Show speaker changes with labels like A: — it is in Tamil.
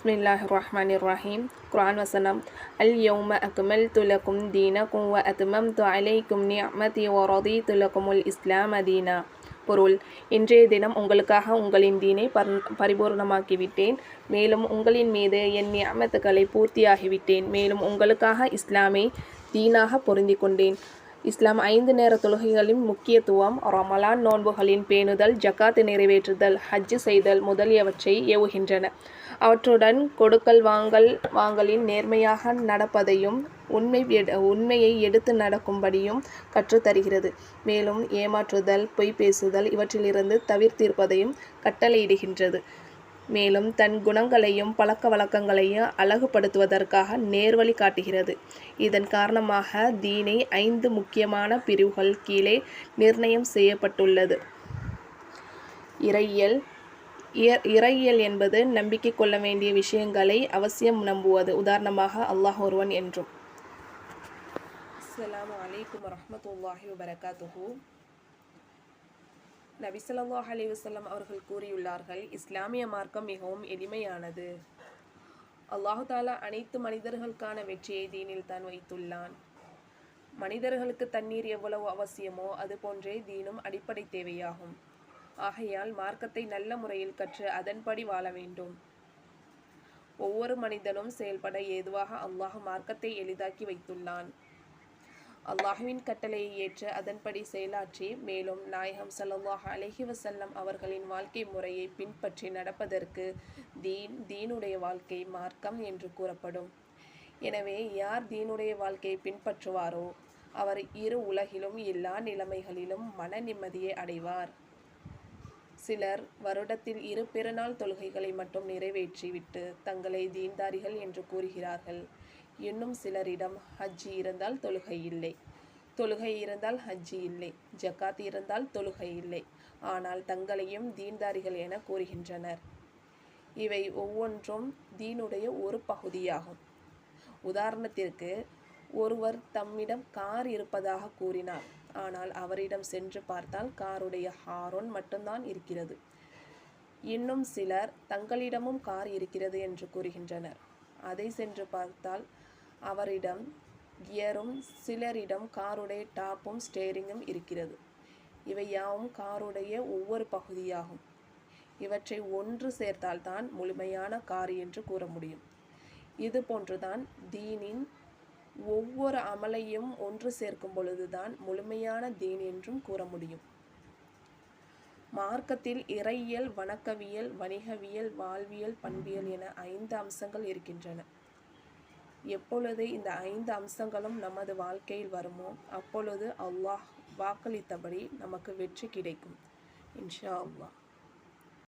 A: பிஸ்மில்லாஹ் ரஹ்மான் ரஹீம் குரான் வசனம் அல் யௌம அக்மல் துலக்கும் தீனக்கும் வ அத்மம் து அலைக்கும் நியமதி வரதி துலக்குமுல் இஸ்லாம் அதீனா பொருள் இன்றைய தினம் உங்களுக்காக உங்களின் தீனை பர் பரிபூர்ணமாக்கிவிட்டேன். மேலும் உங்களின் மீது என் நியமத்துக்களை பூர்த்தியாகிவிட்டேன். மேலும் உங்களுக்காக இஸ்லாமை தீனாக பொருந்தி கொண்டேன். இஸ்லாம் ஐந்து நேர தொழுகைகளின் முக்கியத்துவம் ரமலான் நோன்புகளின் பேணுதல் ஜக்காத்து நிறைவேற்றுதல் ஹஜ்ஜு செய்தல் முதலியவற்றை ஏவுகின்றன. அவற்றுடன் கொடுக்கல் வாங்கல் வாங்கலின் நேர்மையாக நடப்பதையும் உண்மை உண்மையை எடுத்து நடக்கும்படியும் கற்றுத்தருகிறது. மேலும் ஏமாற்றுதல் பொய் பேசுதல் இவற்றிலிருந்து தவிர்த்திருப்பதையும் கட்டளையிடுகின்றது. மேலும் தன் குணங்களையும் பழக்க வழக்கங்களையும் அழகுபடுத்துவதற்காக நேர்வழி காட்டுகிறது. இதன் காரணமாக தீனை ஐந்து முக்கியமான பிரிவுகள் கீழே நிர்ணயம் செய்யப்பட்டுள்ளது. இறையியல் இறையியல் என்பது நம்பிக்கை கொள்ள வேண்டிய விஷயங்களை அவசியம் நம்புவது. உதாரணமாக அல்லாஹ் ஒருவன் என்றும். அஸ்லாம் வலைக்கம் வரமத்துல்லாஹி வபரகாத்துஹூ. நபிசல்லாஹ் அலி வசல்லம் அவர்கள் கூறியுள்ளார்கள் இஸ்லாமிய மார்க்கம் மிகவும் எளிமையானது. அல்லாஹு தாலா அனைத்து மனிதர்களுக்கான வெற்றியை தீனில் தான் வைத்துள்ளான். மனிதர்களுக்கு தண்ணீர் எவ்வளவு அவசியமோ அது போன்றே தீனும் அடிப்படை தேவையாகும். ஆகையால் மார்க்கத்தை நல்ல முறையில் கற்று அதன்படி வாழ வேண்டும். ஒவ்வொரு மனிதனும் செயல்பட ஏதுவாக அல்லாஹ் மார்க்கத்தை எளிதாக்கி வைத்துள்ளான். அல்லாஹுவின் கட்டளையை ஏற்று அதன்படி செயலாற்றி மேலும் நாயகம் சல்லாஹ் அலஹி வசல்லம் அவர்களின் வாழ்க்கை முறையை பின்பற்றி நடப்பதற்கு தீன் தீனுடைய வாழ்க்கை மார்க்கம் என்று கூறப்படும். எனவே யார் தீனுடைய வாழ்க்கையை பின்பற்றுவாரோ அவர் இரு உலகிலும் எல்லா நிலைமைகளிலும் மன நிம்மதியை அடைவார். சிலர் வருடத்தில் இரு பெருநாள் தொழுகைகளை மட்டும் நிறைவேற்றிவிட்டு தங்களை தீன்தாரிகள் என்று கூறுகிறார்கள். இன்னும் சிலரிடம் ஹஜ்ஜி இருந்தால் தொழுகை இல்லை. தொழுகை இருந்தால் ஹஜ்ஜி இல்லை. ஜக்காத் இருந்தால் தொழுகை இல்லை. ஆனால் தங்களையும் தீன்தாரிகள் என கூறுகின்றனர். இவை ஒவ்வொன்றும் தீனுடைய ஒரு பகுதியாகும். உதாரணத்திற்கு ஒருவர் தம்மிடம் கார் இருப்பதாக கூறினார். ஆனால் அவரிடம் சென்று பார்த்தால் காருடைய ஹாரோன் மட்டும்தான் இருக்கிறது. இன்னும் சிலர் தங்களிடமும் கார் இருக்கிறது என்று கூறுகின்றனர். அதை சென்று பார்த்தால் அவரிடம் கியரும் சிலரிடம் காருடைய டாப்பும் ஸ்டேரிங்கும் இருக்கிறது. இவை யாவும் காருடைய ஒவ்வொரு பகுதியாகும். இவற்றை ஒன்று சேர்த்தால்தான் முழுமையான கார் என்று கூற முடியும். இது போன்றுதான் தீனின் ஒவ்வொரு அமலையும் ஒன்று சேர்க்கும் பொழுதுதான் முழுமையான தீன் என்றும் கூற முடியும். மார்க்கத்தில் இறையியல் வணக்கவியல் வணிகவியல் வாழ்வியல் பண்பியல் என ஐந்து அம்சங்கள் இருக்கின்றன. எப்பொழுது இந்த ஐந்து அம்சங்களும் நமது வாழ்க்கையில் வருமோ அப்பொழுது அல்லாஹ் வாக்களித்தபடி நமக்கு வெற்றி கிடைக்கும். இன்ஷா அல்லாஹ்.